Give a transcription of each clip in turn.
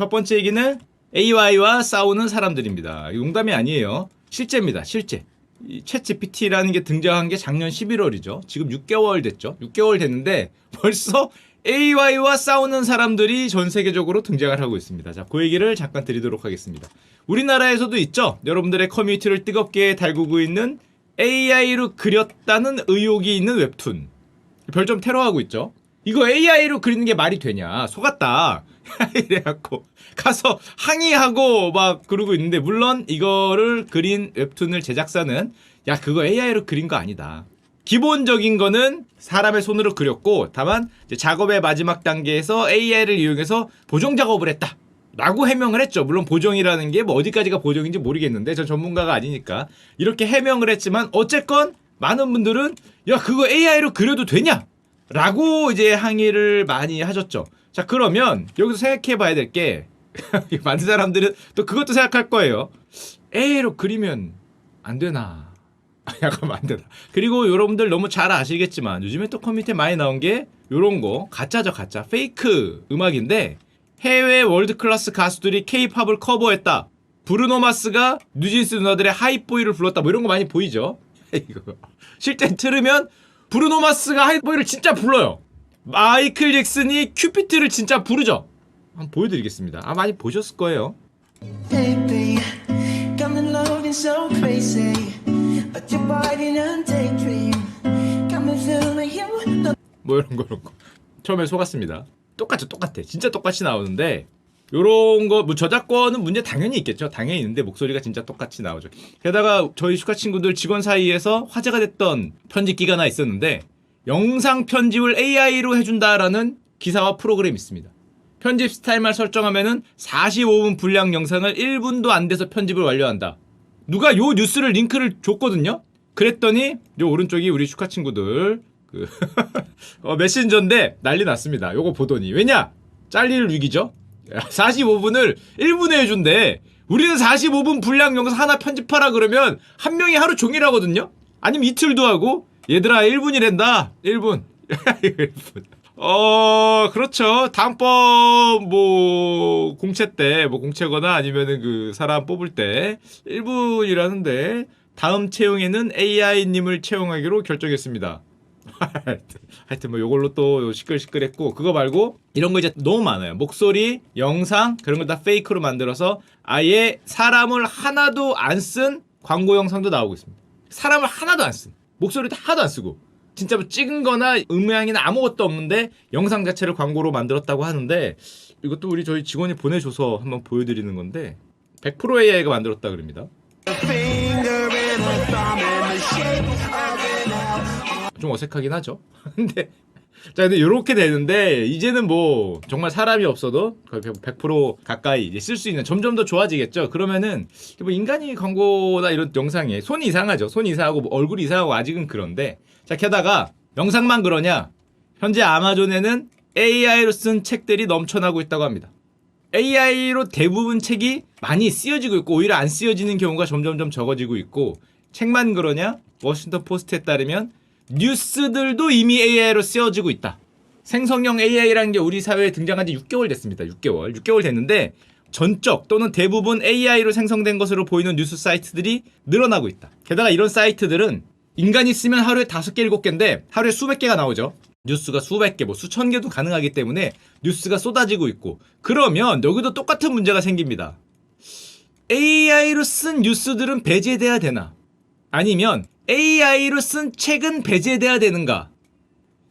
첫 번째 얘기는 AI와 싸우는 사람들입니다. 농담이 아니에요. 실제입니다. 실제. 이챗 GPT라는 게 등장한 게 작년 11월이죠. 지금 6개월 됐죠. 6개월 됐는데 벌써 AI와 싸우는 사람들이 전 세계적으로 등장을 하고 있습니다. 자, 그 얘기를 잠깐 드리도록 하겠습니다. 우리나라에서도 있죠. 여러분들의 커뮤니티를 뜨겁게 달구고 있는 AI로 그렸다는 의혹이 있는 웹툰. 별점 테러하고 있죠. 이거 AI로 그리는 게 말이 되냐? 속았다. 이래갖고 가서 항의하고 막 그러고 있는데 물론 이거를 그린 웹툰을 제작사는 야 그거 AI로 그린 거 아니다. 기본적인 거는 사람의 손으로 그렸고 다만 이제 작업의 마지막 단계에서 AI를 이용해서 보정 작업을 했다. 라고 해명을 했죠. 물론 보정이라는 게 뭐 어디까지가 보정인지 모르겠는데 저 전문가가 아니니까 이렇게 해명을 했지만 어쨌건 많은 분들은 야 그거 AI로 그려도 되냐? 라고 이제 항의를 많이 하셨죠. 자 그러면 여기서 생각해 봐야 될 게 많은 사람들은 또 그것도 생각할 거예요. AI로 그리면 안 되나? 약간 안 되나. 그리고 여러분들 너무 잘 아시겠지만 요즘에 또 커뮤니티에 많이 나온 게 요런 거 가짜죠 가짜 페이크 음악인데 해외 월드 클래스 가수들이 케이팝을 커버했다. 브루노 마스가 뉴진스 누나들의 하이보이를 불렀다. 뭐 이런 거 많이 보이죠? 이거 실제 들으면 브루노 마스가 하이보이를 진짜 불러요. 마이클 잭슨이 큐피트를 진짜 부르죠. 한번 보여드리겠습니다. 아 많이 보셨을 거예요. Baby, got me loving so crazy. But your body and daydream. Got me feeling you. No 뭐 이런 거 이런 거 처음에 속았습니다 똑같죠 똑같아 진짜 똑같이 나오는데 요런 거 뭐 저작권은 문제 당연히 있겠죠 당연히 있는데 목소리가 진짜 똑같이 나오죠 게다가 저희 슈카 친구들 직원 사이에서 화제가 됐던 편집기가 하나 있었는데 영상 편집을 AI로 해준다라는 기사와 프로그램이 있습니다 편집 스타일만 설정하면은 45분 분량 영상을 1분도 안 돼서 편집을 완료한다 누가 요 뉴스를 링크를 줬거든요 그랬더니 요 오른쪽이 우리 슈카 친구들 그 어, 메신저인데 난리 났습니다. 요거 보더니 왜냐? 잘릴 위기죠. 45분을 1분에 해준대. 우리는 45분 분량 영상 하나 편집하라 그러면 한 명이 하루 종일 하거든요. 아니면 이틀도 하고 얘들아 1분이란다. 1분. 1분. 어 그렇죠. 다음번 뭐 공채 때 뭐 공채거나 아니면은 그 사람 뽑을 때 1분이라는데 다음 채용에는 AI님을 채용하기로 결정했습니다. 하여튼 뭐 요걸로 또 시끌시끌했고 그거 말고 이런 거 이제 너무 많아요. 목소리, 영상 그런 걸 다 페이크로 만들어서 아예 사람을 하나도 안 쓴 광고 영상도 나오고 있습니다. 사람을 하나도 안 쓴. 목소리도 하나도 안 쓰고 진짜 뭐 찍은 거나 음향이나 아무것도 없는데 영상 자체를 광고로 만들었다고 하는데 이것도 우리 저희 직원이 보내줘서 한번 보여드리는 건데 100% AI가 만들었다 그럽니다. 좀 어색하긴 하죠. 근데 자 근데 이렇게 되는데 이제는 뭐 정말 사람이 없어도 거의 100% 가까이 이제 쓸 수 있는 점점 더 좋아지겠죠. 그러면은 뭐 인간이 광고나 이런 영상에 손이 이상하죠. 손이 이상하고 뭐 얼굴이 이상하고 아직은 그런데 자 게다가 영상만 그러냐? 현재 아마존에는 AI로 쓴 책들이 넘쳐나고 있다고 합니다. AI로 대부분 책이 많이 쓰여지고 있고 오히려 안 쓰여지는 경우가 점점점 적어지고 있고 책만 그러냐? 워싱턴 포스트에 따르면 뉴스들도 이미 AI로 쓰여지고 있다. 생성형 AI라는 게 우리 사회에 등장한 지 6개월 됐습니다. 6개월. 6개월 됐는데 전적 또는 대부분 AI로 생성된 것으로 보이는 뉴스 사이트들이 늘어나고 있다. 게다가 이런 사이트들은 인간이 쓰면 하루에 다섯 개, 일곱 개인데 하루에 수백 개가 나오죠. 뉴스가 수백 개, 뭐 수천 개도 가능하기 때문에 뉴스가 쏟아지고 있고 그러면 여기도 똑같은 문제가 생깁니다. AI로 쓴 뉴스들은 배제돼야 되나? 아니면 AI로 쓴 책은 배제돼야 되는가?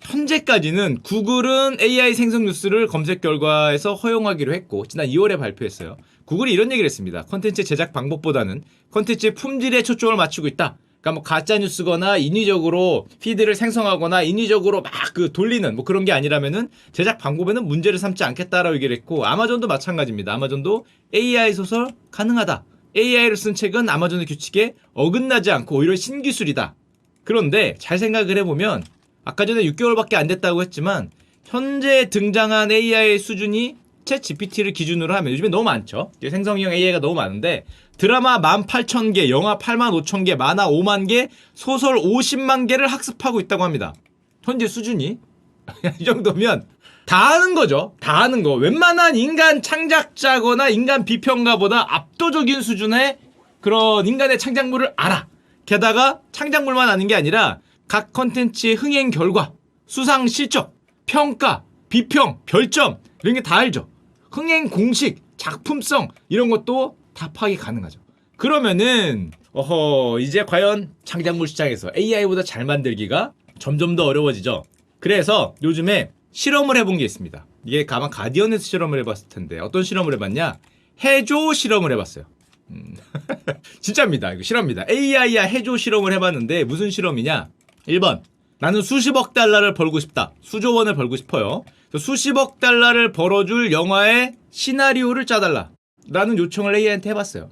현재까지는 구글은 AI 생성 뉴스를 검색 결과에서 허용하기로 했고 지난 2월에 발표했어요. 구글이 이런 얘기를 했습니다. 컨텐츠 제작 방법보다는 컨텐츠의 품질에 초점을 맞추고 있다. 그러니까 뭐 가짜 뉴스거나 인위적으로 피드를 생성하거나 인위적으로 막 그 돌리는 뭐 그런 게 아니라면은 제작 방법에는 문제를 삼지 않겠다라고 얘기를 했고 아마존도 마찬가지입니다. 아마존도 AI 소설 가능하다. AI를 쓴 책은 아마존의 규칙에 어긋나지 않고 오히려 신기술이다. 그런데 잘 생각을 해보면 아까 전에 6개월밖에 안 됐다고 했지만 현재 등장한 AI 수준이 챗 GPT를 기준으로 하면 요즘에 너무 많죠. 생성형 AI가 너무 많은데 드라마 18,000개, 영화 85,000개, 만화 5만 개, 소설 50만 개를 학습하고 있다고 합니다. 현재 수준이 이 정도면 다 아는 거죠. 다 아는 거. 웬만한 인간 창작자거나 인간 비평가보다 압도적인 수준의 그런 인간의 창작물을 알아. 게다가 창작물만 아는 게 아니라 각 컨텐츠의 흥행 결과, 수상 실적, 평가, 비평, 별점 이런 게 다 알죠. 흥행 공식, 작품성 이런 것도 다 파악이 가능하죠. 그러면은 어허 이제 과연 창작물 시장에서 AI보다 잘 만들기가 점점 더 어려워지죠. 그래서 요즘에 실험을 해본 게 있습니다. 이게 가만 가디언에서 실험을 해봤을 텐데 어떤 실험을 해봤냐? 해조 실험을 해봤어요. 음. 진짜입니다. 이거 실험입니다. AI야 해조 실험을 해봤는데 무슨 실험이냐? 1번 나는 수십억 달러를 벌고 싶다. 수조 원을 벌고 싶어요. 수십억 달러를 벌어줄 영화의 시나리오를 짜달라. 라는 요청을 AI한테 해봤어요.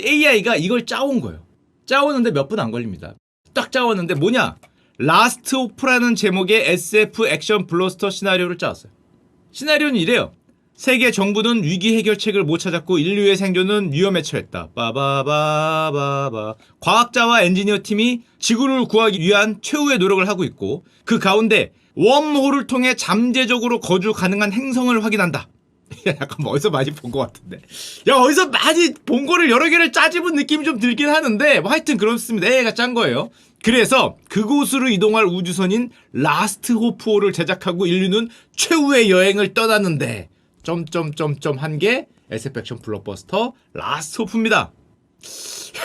AI가 이걸 짜온 거예요. 짜오는데 몇 분 안 걸립니다. 딱 짜왔는데 뭐냐? 라스트 오프라는 제목의 SF 액션 블러스터 시나리오를 짜왔어요. 시나리오는 이래요. 세계 정부는 위기 해결책을 못 찾았고 인류의 생존은 위험에 처했다. 빠바바바바. 과학자와 엔지니어 팀이 지구를 구하기 위한 최후의 노력을 하고 있고 그 가운데 웜홀을 통해 잠재적으로 거주 가능한 행성을 확인한다. 야, 약간 뭐 어디서 많이 본 것 같은데. 야, 어디서 많이 본 거를 여러 개를 짜집은 느낌이 좀 들긴 하는데, 뭐 하여튼 그렇습니다. AI가 짠 거예요. 그래서 그곳으로 이동할 우주선인 라스트 호프호를 제작하고 인류는 최후의 여행을 떠났는데, 점점점점 한 게 SF 액션 블록버스터 라스트 호프입니다.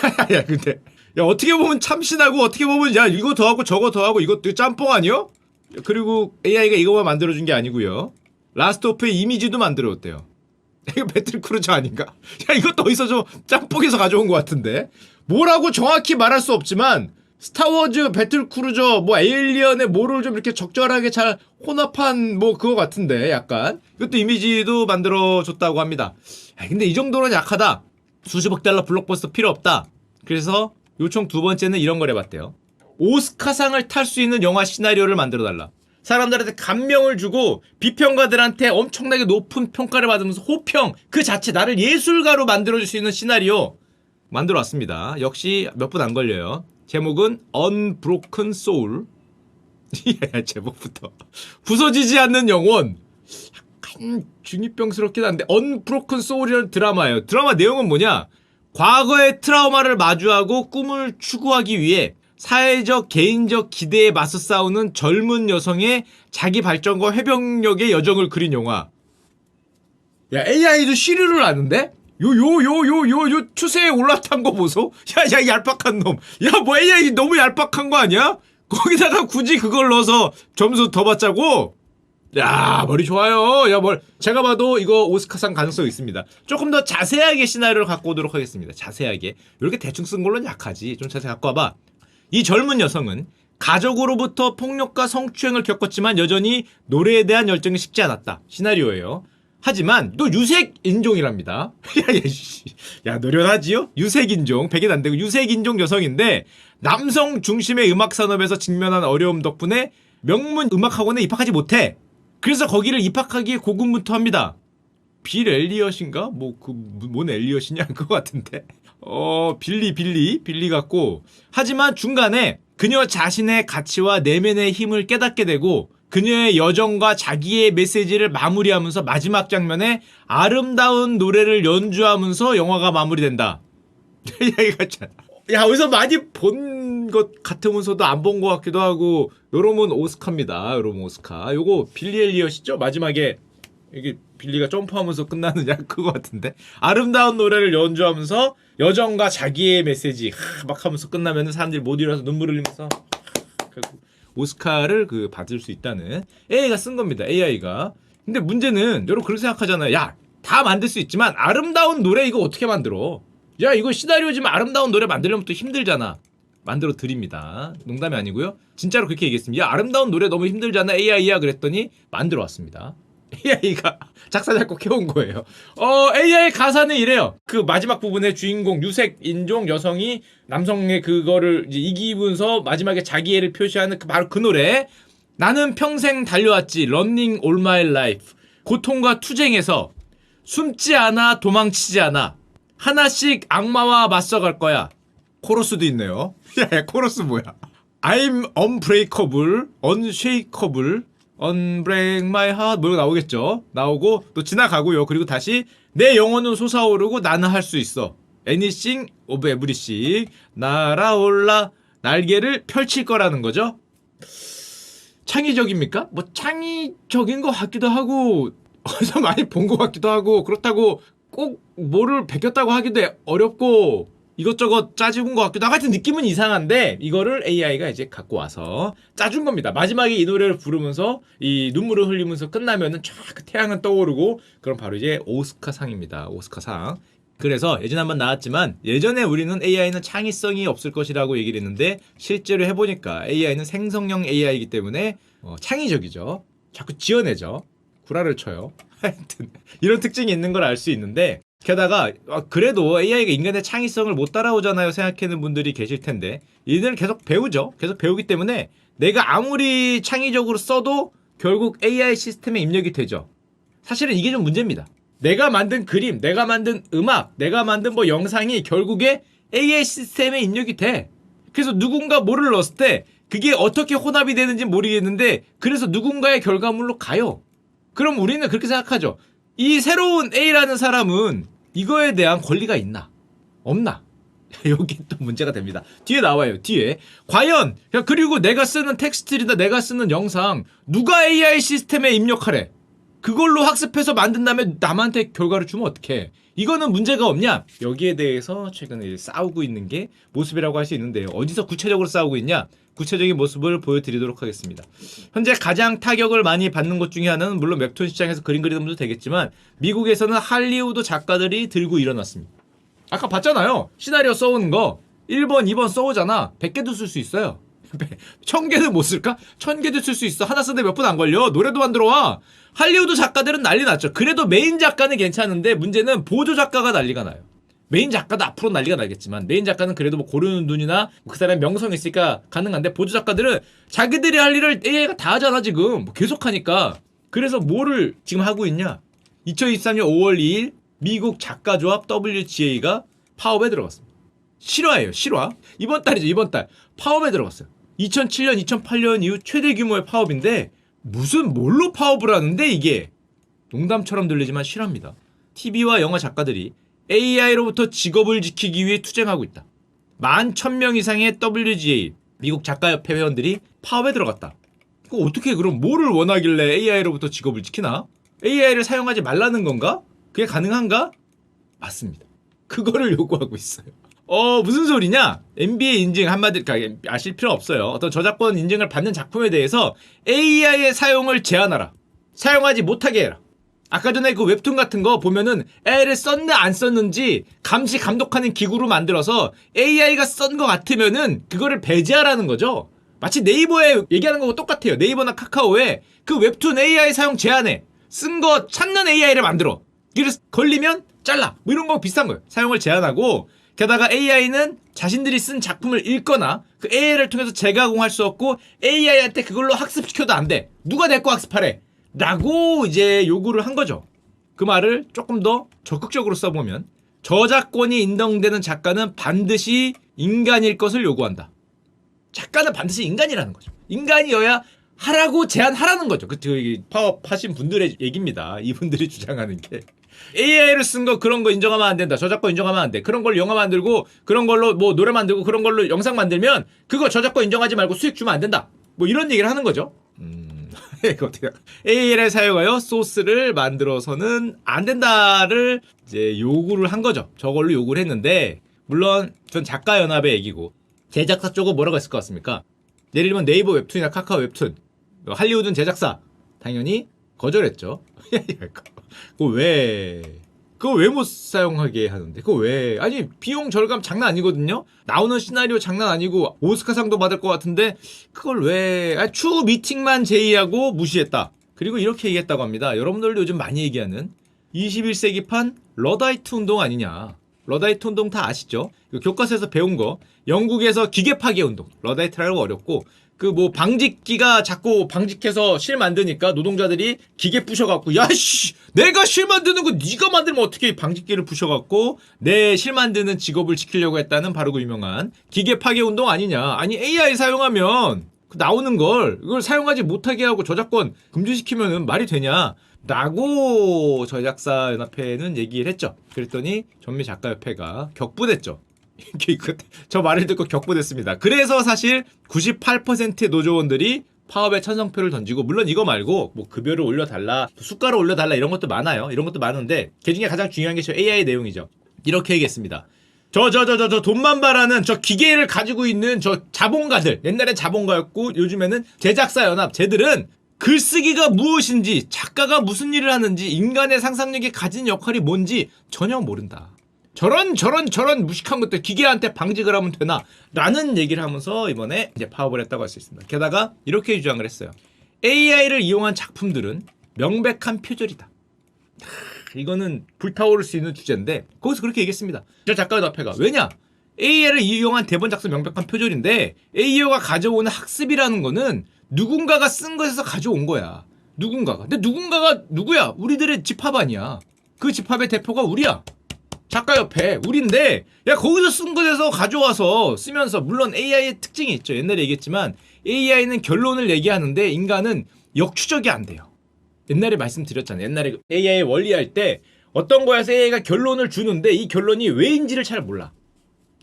야, 야, 근데. 야, 어떻게 보면 참신하고, 어떻게 보면, 야, 이거 더하고 저거 더하고, 이거 짬뽕 아니요? 그리고 AI가 이거만 만들어준 게 아니고요. 라스트 오프의 이미지도 만들어왔대요. 이거 배틀 크루저 아닌가? 야, 이것도 어디서 좀 짬뽕에서 가져온 것 같은데? 뭐라고 정확히 말할 수 없지만, 스타워즈 배틀 크루저, 뭐 에일리언의 뭐를 좀 이렇게 적절하게 잘 혼합한 뭐 그거 같은데, 약간. 이것도 이미지도 만들어줬다고 합니다. 야, 근데 이 정도는 약하다. 수십억 달러 블록버스터 필요 없다. 그래서 요청 두 번째는 이런 걸 해봤대요. 오스카상을 탈 수 있는 영화 시나리오를 만들어달라. 사람들한테 감명을 주고 비평가들한테 엄청나게 높은 평가를 받으면서 호평 그 자체 나를 예술가로 만들어줄 수 있는 시나리오 만들어 왔습니다. 역시 몇 분 안 걸려요. 제목은 Unbroken Soul. 야, 제목부터 부서지지 않는 영혼. 약간 중이병스럽긴 한데 Unbroken Soul이라는 드라마예요. 드라마 내용은 뭐냐? 과거의 트라우마를 마주하고 꿈을 추구하기 위해 사회적 개인적 기대에 맞서 싸우는 젊은 여성의 자기 발전과 회복력의 여정을 그린 영화. 야 AI도 시류를 아는데? 요 요 요 요 요 요 추세에 올라탄 거 보소? 야야 얄팍한 놈. 야뭐 AI 너무 얄팍한 거 아니야? 거기다가 굳이 그걸 넣어서 점수 더 받자고? 야 머리 좋아요. 야 뭘 제가 봐도 이거 오스카상 가능성 있습니다. 조금 더 자세하게 시나리오를 갖고 오도록 하겠습니다. 자세하게 이렇게 대충 쓴 걸로는 약하지. 좀 자세히 갖고 와봐. 이 젊은 여성은 가족으로부터 폭력과 성추행을 겪었지만 여전히 노래에 대한 열정이 식지 않았다. 시나리오예요. 하지만 또 유색 인종이랍니다. 야, 노련하지요? 유색 인종. 백인 안 되고 유색 인종 여성인데 남성 중심의 음악 산업에서 직면한 어려움 덕분에 명문 음악 학원에 입학하지 못해. 그래서 거기를 입학하기에 고군분투합니다. 빌 엘리엇인가? 뭐 그 뭔 엘리엇이냐 그거 같은데. 어 빌리 빌리 빌리 같고 하지만 중간에 그녀 자신의 가치와 내면의 힘을 깨닫게 되고 그녀의 여정과 자기의 메시지를 마무리하면서 마지막 장면에 아름다운 노래를 연주하면서 영화가 마무리된다. 야 이거 참. 야 어디서 많이 본 것 같으면서도 안 본 것 같기도 하고 요러면 오스카입니다. 요러면 오스카. 요거 빌리 엘리엇이죠? 마지막에 이게 빌리가 점프하면서 끝나는 약 그거 같은데 아름다운 노래를 연주하면서 여정과 자기의 메시지 하, 막 하면서 끝나면 사람들이 못 일어나서 눈물 흘리면서 하, 결국 오스카를 그 받을 수 있다는 AI가 쓴 겁니다. AI가 근데 문제는 여러분 그렇게 생각하잖아요. 야 다 만들 수 있지만 아름다운 노래 이거 어떻게 만들어? 야 이거 시나리오지만 아름다운 노래 만들려면 또 힘들잖아. 만들어 드립니다. 농담이 아니고요. 진짜로 그렇게 얘기했습니다. 야 아름다운 노래 너무 힘들잖아 AI야 그랬더니 만들어 왔습니다. AI가 작사 작곡 해온 거예요. 어 AI 가사는 이래요. 그 마지막 부분에 주인공 유색 인종 여성이 남성의 그거를 이제 이기면서 마지막에 자기 애를 표시하는 그 바로 그 노래. 나는 평생 달려왔지. Running all my life. 고통과 투쟁에서 숨지 않아 도망치지 않아. 하나씩 악마와 맞서갈 거야. 코러스도 있네요. 야, 야 코러스 뭐야? I'm unbreakable, unshakable, Unbreak my heart 뭐 나오겠죠. 나오고 또 지나가고요. 그리고 다시 내 영혼은 솟아오르고 나는 할 수 있어. Anything of everything 날아올라 날개를 펼칠 거라는 거죠. 창의적입니까? 뭐 창의적인 것 같기도 하고 어디서 많이 본 것 같기도 하고 그렇다고 꼭 뭐를 베꼈다고 하기도 어렵고 이것저것 짜준 것 같기도 하고 하여튼 느낌은 이상한데 이거를 AI가 이제 갖고 와서 짜준 겁니다. 마지막에 이 노래를 부르면서 이 눈물을 흘리면서 끝나면은 쫙그 태양은 떠오르고 그럼 바로 이제 오스카상입니다. 오스카상. 그래서 예전에 한번 나왔지만 예전에 우리는 AI는 창의성이 없을 것이라고 얘기를 했는데 실제로 해보니까 AI는 생성형 AI이기 때문에 어, 창의적이죠. 자꾸 지어내죠. 구라를 쳐요. 하여튼 이런 특징이 있는 걸 알 수 있는데 게다가 아, 그래도 AI가 인간의 창의성을 못 따라오잖아요 생각하는 분들이 계실 텐데 이들은 계속 배우죠. 계속 배우기 때문에 내가 아무리 창의적으로 써도 결국 AI 시스템에 입력이 되죠. 사실은 이게 좀 문제입니다. 내가 만든 그림, 내가 만든 음악, 내가 만든 뭐 영상이 결국에 AI 시스템에 입력이 돼. 그래서 누군가 뭐를 넣었을 때 그게 어떻게 혼합이 되는지 모르겠는데 그래서 누군가의 결과물로 가요. 그럼 우리는 그렇게 생각하죠. 이 새로운 A라는 사람은 이거에 대한 권리가 있나? 없나? 여기 또 문제가 됩니다. 뒤에 나와요. 뒤에 과연 야, 그리고 내가 쓰는 텍스트나 내가 쓰는 영상 누가 AI 시스템에 입력하래? 그걸로 학습해서 만든 다음에 남한테 결과를 주면 어떡해? 이거는 문제가 없냐? 여기에 대해서 최근에 싸우고 있는 게 모습이라고 할 수 있는데요. 어디서 구체적으로 싸우고 있냐? 구체적인 모습을 보여드리도록 하겠습니다. 현재 가장 타격을 많이 받는 것 중에 하나는 물론 웹툰 시장에서 그림 그리는 분도 되겠지만 미국에서는 할리우드 작가들이 들고 일어났습니다. 아까 봤잖아요. 시나리오 써오는 거 1번, 2번 써오잖아. 100개도 쓸 수 있어요. 1000개는 못 쓸까? 1000개도 쓸 수 있어. 하나 쓰는데 몇 분 안 걸려. 노래도 만들어 와. 할리우드 작가들은 난리 났죠. 그래도 메인 작가는 괜찮은데 문제는 보조 작가가 난리가 나요. 메인 작가도 앞으로 난리가 나겠지만 메인 작가는 그래도 뭐 고르는 눈이나 그 사람의 명성이 있으니까 가능한데 보조 작가들은 자기들이 할 일을 AI가 다 하잖아 지금. 뭐 계속 하니까. 그래서 뭐를 지금 하고 있냐? 2023년 5월 2일 미국 작가조합 WGA가 파업에 들어갔습니다. 실화예요 실화. 이번 달이죠 이번 달. 파업에 들어갔어요. 2007년 2008년 이후 최대 규모의 파업인데 무슨 뭘로 파업을 하는데 이게 농담처럼 들리지만 실화입니다 TV와 영화 작가들이 AI로부터 직업을 지키기 위해 투쟁하고 있다. 만 천 명 이상의 WGA 미국 작가협회 회원들이 파업에 들어갔다. 그 어떻게 그럼 뭐를 원하길래 AI로부터 직업을 지키나? AI를 사용하지 말라는 건가? 그게 가능한가? 맞습니다. 그거를 요구하고 있어요. 어 무슨 소리냐? NBA 인증 한마디 그러니까 아실 필요 없어요. 어떤 저작권 인증을 받는 작품에 대해서 AI의 사용을 제한하라. 사용하지 못하게 해라. 아까 전에 그 웹툰 같은 거 보면은 AI를 썼나 안 썼는지 감시 감독하는 기구로 만들어서 AI가 쓴거 같으면은 그거를 배제하라는 거죠. 마치 네이버에 얘기하는 거고 똑같아요. 네이버나 카카오에 그 웹툰 AI 사용 제한해. 쓴거 찾는 AI를 만들어. 그래서 걸리면 잘라. 뭐 이런 거 비슷한 거예요. 사용을 제한하고 게다가 AI는 자신들이 쓴 작품을 읽거나 그 AI를 통해서 재가공할 수 없고 AI한테 그걸로 학습시켜도 안 돼. 누가 내 거 학습하래? 라고 이제 요구를 한 거죠. 그 말을 조금 더 적극적으로 써보면 저작권이 인정되는 작가는 반드시 인간일 것을 요구한다. 작가는 반드시 인간이라는 거죠. 인간이어야 하라고 제안하라는 거죠. 그 저기 파업하신 분들의 얘기입니다. 이분들이 주장하는 게 AI를 쓴 거 그런 거 인정하면 안 된다. 저작권 인정하면 안 돼. 그런 걸로 영화 만들고 그런 걸로 뭐 노래 만들고 그런 걸로 영상 만들면 그거 저작권 인정하지 말고 수익 주면 안 된다. 뭐 이런 얘기를 하는 거죠. 음, 이거 어떻게 AI를 사용하여 소스를 만들어서는 안 된다를 이제 요구를 한 거죠. 저걸로 요구를 했는데 물론 전 작가 연합의 얘기고 제작사 쪽은 뭐라고 했을 것 같습니까? 예를 들면 네이버 웹툰이나 카카오 웹툰 할리우드는 제작사 당연히 거절했죠. 그거 왜? 그거 왜 못 사용하게 하는데? 그거 왜? 아니 비용 절감 장난 아니거든요. 나오는 시나리오 장난 아니고 오스카상도 받을 것 같은데 그걸 왜? 아, 추 미팅만 제의하고 무시했다. 그리고 이렇게 얘기했다고 합니다. 여러분들도 요즘 많이 얘기하는 21세기판 러다이트 운동 아니냐? 러다이트 운동 다 아시죠? 이거 교과서에서 배운 거. 영국에서 기계 파괴 운동. 러다이트라고 어렵고 그 뭐 방직기가 자꾸 방직해서 실 만드니까 노동자들이 기계 부셔갖고 야씨 내가 실 만드는 거 네가 만들면 어떻게 방직기를 부셔갖고 내 실 만드는 직업을 지키려고 했다는 바로 그 유명한 기계 파괴 운동 아니냐 아니 AI 사용하면 나오는 걸 이걸 사용하지 못하게 하고 저작권 금지시키면은 말이 되냐? 라고 저작사 연합회는 얘기를 했죠. 그랬더니 전미 작가협회가 격분했죠. 저 말을 듣고 격분했습니다. 그래서 사실 98%의 노조원들이 파업에 찬성표를 던지고 물론 이거 말고 뭐 급여를 올려달라, 수가를 올려달라 이런 것도 많아요. 이런 것도 많은데 그 중에 가장 중요한 게 저 AI 내용이죠. 이렇게 얘기했습니다. 저 저 저 저 저 돈만 바라는 저 기계를 가지고 있는 저 자본가들 옛날엔 자본가였고 요즘에는 제작사 연합 쟤들은 글쓰기가 무엇인지 작가가 무슨 일을 하는지 인간의 상상력이 가진 역할이 뭔지 전혀 모른다. 저런 저런 저런 무식한 것들 기계한테 방직을 하면 되나? 라는 얘기를 하면서 이번에 이제 파업을 했다고 할 수 있습니다. 게다가 이렇게 주장을 했어요. AI를 이용한 작품들은 명백한 표절이다. 하, 이거는 불타오를 수 있는 주제인데 거기서 그렇게 얘기했습니다. 저 작가협회가 왜냐? AI를 이용한 대본 작성 명백한 표절인데 AI가 가져오는 학습이라는 거는 누군가가 쓴 것에서 가져온 거야. 누군가가. 근데 누군가가 누구야? 우리들의 집합 아니야. 그 집합의 대표가 우리야. 작가협회 우리인데 야 거기서 쓴 것에서 가져와서 쓰면서 물론 AI의 특징이 있죠. 옛날에 얘기했지만 AI는 결론을 얘기하는데 인간은 역추적이 안 돼요. 옛날에 말씀드렸잖아요. 옛날에 AI 원리할 때 어떤 거에서 AI가 결론을 주는데 이 결론이 왜인지를 잘 몰라.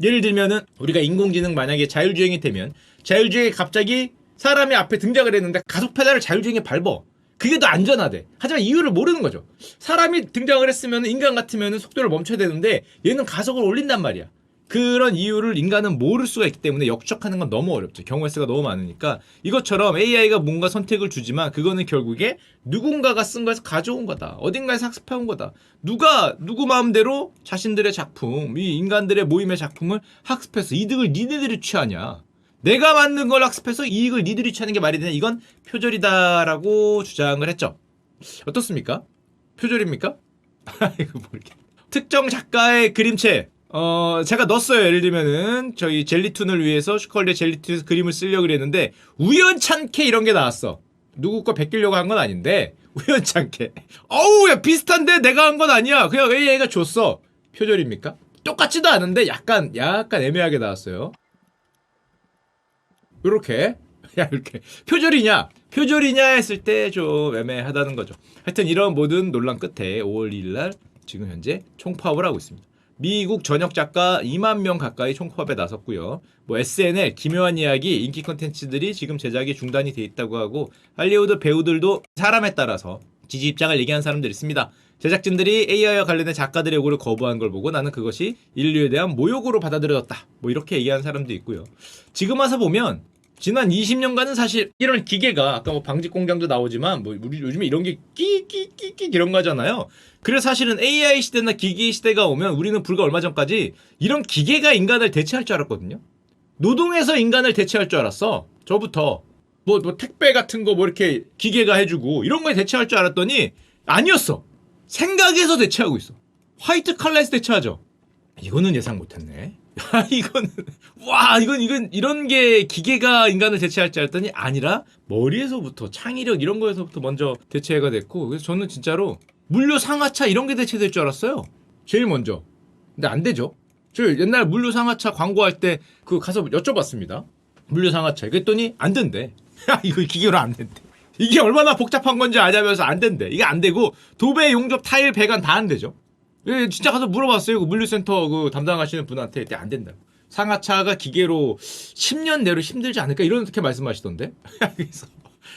예를 들면은 우리가 인공지능 만약에 자율주행이 되면 자율주행이 갑자기 사람이 앞에 등장을 했는데 가속 페달을 자율주행에 밟어. 그게 더 안전하대. 하지만 이유를 모르는 거죠. 사람이 등장을 했으면 인간 같으면 속도를 멈춰야 되는데 얘는 가속을 올린단 말이야. 그런 이유를 인간은 모를 수가 있기 때문에 역적하는 건 너무 어렵죠. 경우의 수가 너무 많으니까 이것처럼 AI가 뭔가 선택을 주지만 그거는 결국에 누군가가 쓴 거에서 가져온 거다. 어딘가에서 학습해온 거다. 누가 누구 마음대로 자신들의 작품, 이 인간들의 모임의 작품을 학습해서 이득을 니네들이 취하냐? 내가 만든 걸 학습해서 이익을 니들이 취하는 게 말이 되냐? 이건 표절이다라고 주장을 했죠. 어떻습니까? 표절입니까? 이거 모르겠. 특정 작가의 그림체. 어, 제가 넣었어요. 예를 들면은, 저희 젤리툰을 위해서, 슈컬리의 젤리툰에서 그림을 쓰려고 그랬는데, 우연찮게 이런 게 나왔어. 누구 거 베끼려고 한 건 아닌데, 우연찮게. 어우, 야, 비슷한데 내가 한 건 아니야. 그냥 AI가 줬어. 표절입니까? 똑같지도 않은데, 약간, 약간 애매하게 나왔어요. 요렇게. 야, 이렇게. 표절이냐? 표절이냐 했을 때 좀 애매하다는 거죠. 하여튼 이런 모든 논란 끝에 5월 2일 날 지금 현재 총파업을 하고 있습니다. 미국 전역 작가 2만 명 가까이 총파업에 나섰고요. 뭐 SNL 기묘한 이야기 인기 컨텐츠들이 지금 제작이 중단이 돼 있다고 하고 할리우드 배우들도 사람에 따라서 지지 입장을 얘기하는 사람들이 있습니다. 제작진들이 AI와 관련된 작가들의 요구를 거부한 걸 보고 나는 그것이 인류에 대한 모욕으로 받아들여졌다. 뭐 이렇게 얘기하는 사람도 있고요. 지금 와서 보면 지난 20년간은 사실 이런 기계가 아까 뭐 방직 공장도 나오지만 뭐 우리 요즘에 이런 게 끼끼끼끼 이런 거잖아요. 그래서 사실은 AI 시대나 기계 시대가 오면 우리는 불과 얼마 전까지 이런 기계가 인간을 대체할 줄 알았거든요. 노동에서 인간을 대체할 줄 알았어. 저부터 뭐, 뭐 택배 같은 거 뭐 이렇게 기계가 해주고 이런 거에 대체할 줄 알았더니 아니었어. 생각에서 대체하고 있어. 화이트 칼라에서 대체하죠. 이거는 예상 못했네. 야, 이거는 와 이건 이건 이런 게 기계가 인간을 대체할 줄 알았더니 아니라 머리에서부터 창의력 이런 거에서부터 먼저 대체가 됐고 그래서 저는 진짜로 물류 상하차 이런 게 대체될 줄 알았어요. 제일 먼저. 근데 안 되죠. 저 옛날 물류 상하차 광고할 때 그 가서 여쭤봤습니다. 물류 상하차. 그랬더니 안 된대. 야, 이거 기계로 안 된대. 이게 얼마나 복잡한 건지 아냐면서 안 된대. 이게 안 되고 도배, 용접, 타일, 배관 다 안 되죠. 예, 진짜 가서 물어봤어요. 그 물류센터 그 담당하시는 분한테 안 된다. 상하차가 기계로 10년 내로 힘들지 않을까 이렇게 말씀하시던데. 그래서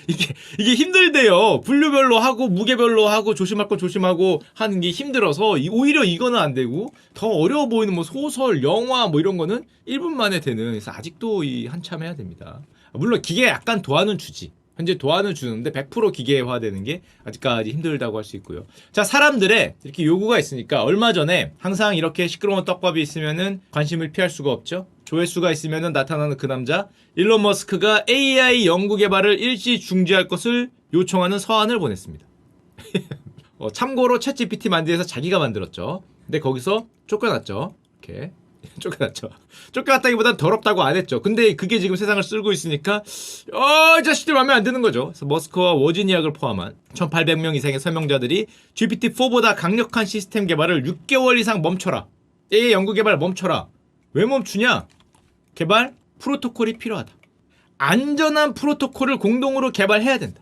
이게 이게 힘들대요. 분류별로 하고 무게별로 하고 조심할 건 조심하고 하는 게 힘들어서 이- 오히려 이거는 안 되고 더 어려워 보이는 뭐 소설, 영화 뭐 이런 거는 1분 만에 되는 그래서 아직도 이 한참 해야 됩니다. 물론 기계 약간 도와는 주지. 현재 도안을 주는데 100% 기계화되는 게 아직까지 힘들다고 할 수 있고요. 자, 사람들의 이렇게 요구가 있으니까 얼마 전에 항상 이렇게 시끄러운 떡밥이 있으면은 관심을 피할 수가 없죠. 조회수가 있으면은 나타나는 그 남자 일론 머스크가 AI 연구 개발을 일시 중지할 것을 요청하는 서한을 보냈습니다. 어, 참고로 챗GPT 만들어서 자기가 만들었죠. 근데 거기서 쫓겨났죠. 이렇게 쫓겨났죠. 쫓겨났다기보단 더럽다고 안 했죠. 근데 그게 지금 세상을 쓸고 있으니까 어, 이 자식들 마음에 안 드는 거죠. 그래서 머스크와 워지니아를 포함한 1,800명 이상의 설명자들이 GPT-4보다 강력한 시스템 개발을 6개월 이상 멈춰라. AI 연구 개발 멈춰라. 왜 멈추냐? 개발 프로토콜이 필요하다. 안전한 프로토콜을 공동으로 개발해야 된다.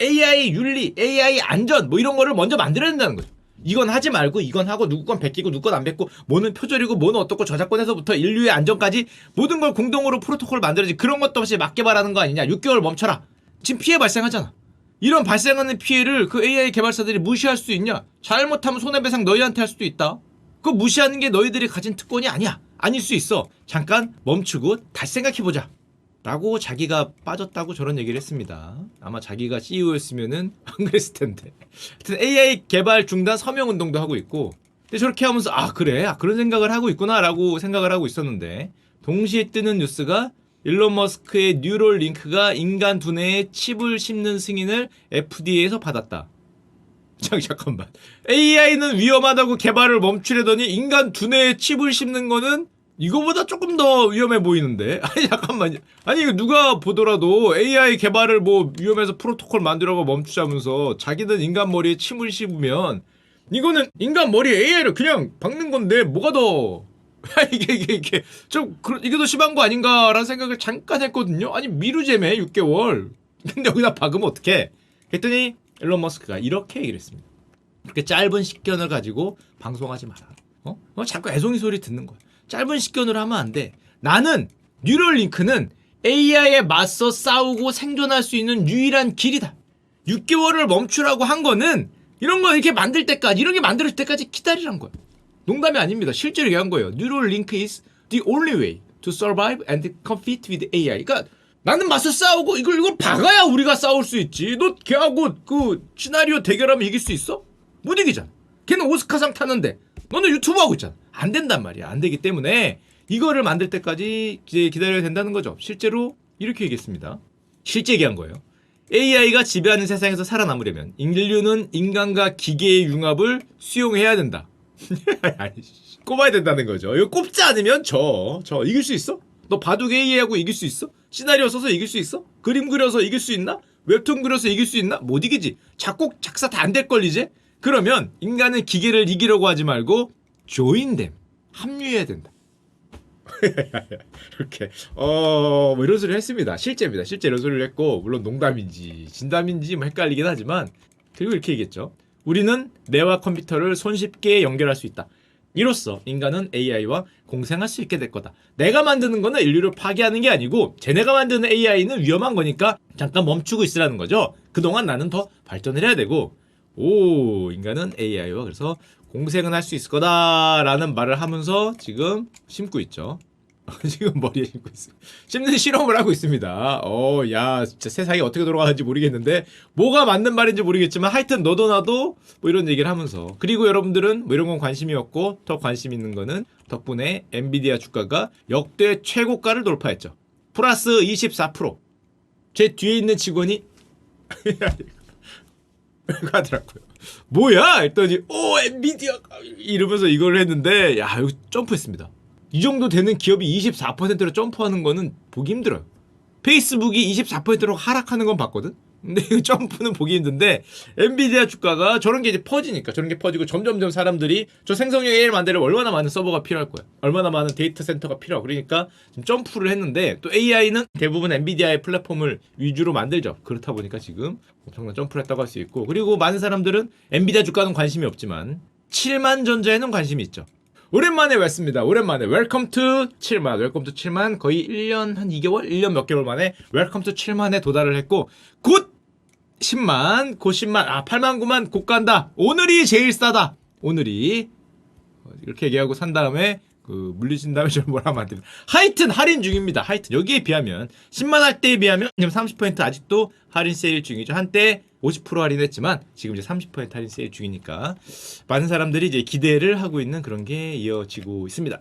AI 윤리, AI 안전 뭐 이런 거를 먼저 만들어야 된다는 거죠. 이건 하지 말고 이건 하고 누구 건 베끼고 누구 건 안 베끼고 뭐는 표절이고 뭐는 어떻고 저작권에서부터 인류의 안전까지 모든 걸 공동으로 프로토콜을 만들어야지. 그런 것도 없이 막 개발하는 거 아니냐. 6개월 멈춰라. 지금 피해 발생하잖아. 이런 발생하는 피해를 그 AI 개발사들이 무시할 수 있냐? 잘못하면 손해배상 너희한테 할 수도 있다. 그거 무시하는 게 너희들이 가진 특권이 아니야. 아닐 수 있어. 잠깐 멈추고 다시 생각해보자 라고 자기가 빠졌다고 저런 얘기를 했습니다. 아마 자기가 CEO였으면은 안 그랬을 텐데. 하여튼 AI 개발 중단 서명 운동도 하고 있고. 근데 저렇게 하면서 아 그래 아, 그런 생각을 하고 있구나라고 생각을 하고 있었는데 동시에 뜨는 뉴스가 일론 머스크의 뉴럴 링크가 인간 두뇌에 칩을 심는 승인을 FDA에서 받았다. 잠 잠깐만. AI는 위험하다고 개발을 멈추려더니 인간 두뇌에 칩을 심는 거는 이거보다 조금 더 위험해 보이는데. 아니 잠깐만요. 아니 이거 누가 보더라도 AI 개발을 뭐 위험해서 프로토콜 만들어가 멈추자면서 자기는 인간 머리에 침을 씹으면 이거는 인간 머리에 AI를 그냥 박는 건데 뭐가 더 이게 이게 이게 좀 그런 이게 더 심한 거 아닌가라는 생각을 잠깐 했거든요. 아니 미루제매 6개월. 근데 여기다 박으면 어떡해? 그랬더니 일론 머스크가 이렇게 얘기를 했습니다. 그렇게 짧은 식견을 가지고 방송하지 마라. 어? 어? 자꾸 애송이 소리 듣는 거야. 짧은 식견으로 하면 안 돼. 나는 뉴럴링크는 AI에 맞서 싸우고 생존할 수 있는 유일한 길이다. 6개월을 멈추라고 한 거는 이런 거 이렇게 만들 때까지 이런 게 만들어질 때까지 기다리란 거야. 농담이 아닙니다. 실제로 얘기한 거예요. 뉴럴링크 is the only way to survive and compete with AI. 그러니까 나는 맞서 싸우고 이걸 이걸 박아야 우리가 싸울 수 있지. 너 걔하고 그 시나리오 대결하면 이길 수 있어? 못 이기잖아. 걔는 오스카상 타는데 너는 유튜브 하고 있잖아. 안 된단 말이야. 안 되기 때문에 이거를 만들 때까지 기다려야 된다는 거죠. 실제로 이렇게 얘기했습니다. 실제 얘기한 거예요. AI가 지배하는 세상에서 살아남으려면 인류는 인간과 기계의 융합을 수용해야 된다. 꼽아야 된다는 거죠. 이거 꼽지 않으면 저, 저 이길 수 있어? 너 바둑 AI하고 이길 수 있어? 시나리오 써서 이길 수 있어? 그림 그려서 이길 수 있나? 웹툰 그려서 이길 수 있나? 못 이기지. 작곡, 작사 다 안 될걸 이제? 그러면 인간은 기계를 이기려고 하지 말고 조인됨, 합류해야 된다. 이렇게 어 뭐 이런 소리를 했습니다. 실제입니다. 실제 이런 소리를 했고 물론 농담인지 진담인지 뭐 헷갈리긴 하지만 그리고 이렇게 얘기했죠. 우리는 뇌와 컴퓨터를 손쉽게 연결할 수 있다. 이로써 인간은 AI와 공생할 수 있게 될 거다. 내가 만드는 거는 인류를 파괴하는 게 아니고 쟤네가 만드는 AI는 위험한 거니까 잠깐 멈추고 있으라는 거죠. 그동안 나는 더 발전을 해야 되고 오 인간은 AI와 그래서 공생은 할 수 있을 거다라는 말을 하면서 지금 심고 있죠. 지금 머리에 심고 있어요. 심는 실험을 하고 있습니다. 어, 야, 진짜 세상이 어떻게 돌아가는지 모르겠는데 뭐가 맞는 말인지 모르겠지만 하여튼 너도 나도 뭐 이런 얘기를 하면서 그리고 여러분들은 뭐 이런 건 관심이 없고 더 관심 있는 거는 덕분에 엔비디아 주가가 역대 최고가를 돌파했죠. 플러스 24%. 제 뒤에 있는 직원이 하더라고요. 뭐야? 했더니 오 엔비디아 이러면서 이걸 했는데 야 여기 점프했습니다. 이 정도 되는 기업이 24%로 점프하는 거는 보기 힘들어요. 페이스북이 24%로 하락하는 건 봤거든. 근데 이 점프는 보기 힘든데 엔비디아 주가가 저런 게 이제 퍼지니까 저런 게 퍼지고 점점점 사람들이 저 생성형 AI를 만들려면 얼마나 많은 서버가 필요할 거야. 얼마나 많은 데이터 센터가 필요하고 그러니까 지금 점프를 했는데 또 AI는 대부분 엔비디아의 플랫폼을 위주로 만들죠. 그렇다 보니까 지금 엄청난 점프를 했다고 할 수 있고 그리고 많은 사람들은 엔비디아 주가는 관심이 없지만 7만 전자에는 관심이 있죠. 오랜만에 왔습니다. 오랜만에 웰컴 투 7만 웰컴 투 7만 거의 1년 한 2개월 1년 몇 개월 만에 웰컴 투 7만에 도달을 했고 곧 10만 곧 10만 아 8만 9만 곧 간다. 오늘이 제일 싸다. 오늘이 어, 이렇게 얘기하고 산 다음에 그 물리친 다음에 좀 뭐라 하면 안 됩니다. 하여튼 할인 중입니다. 하여튼 여기에 비하면 10만 할 때에 비하면 지금 30% 아직도 할인 세일 중이죠. 한때 50% 할인했지만 지금 이제 30% 할인 세일 중이니까 많은 사람들이 이제 기대를 하고 있는 그런 게 이어지고 있습니다.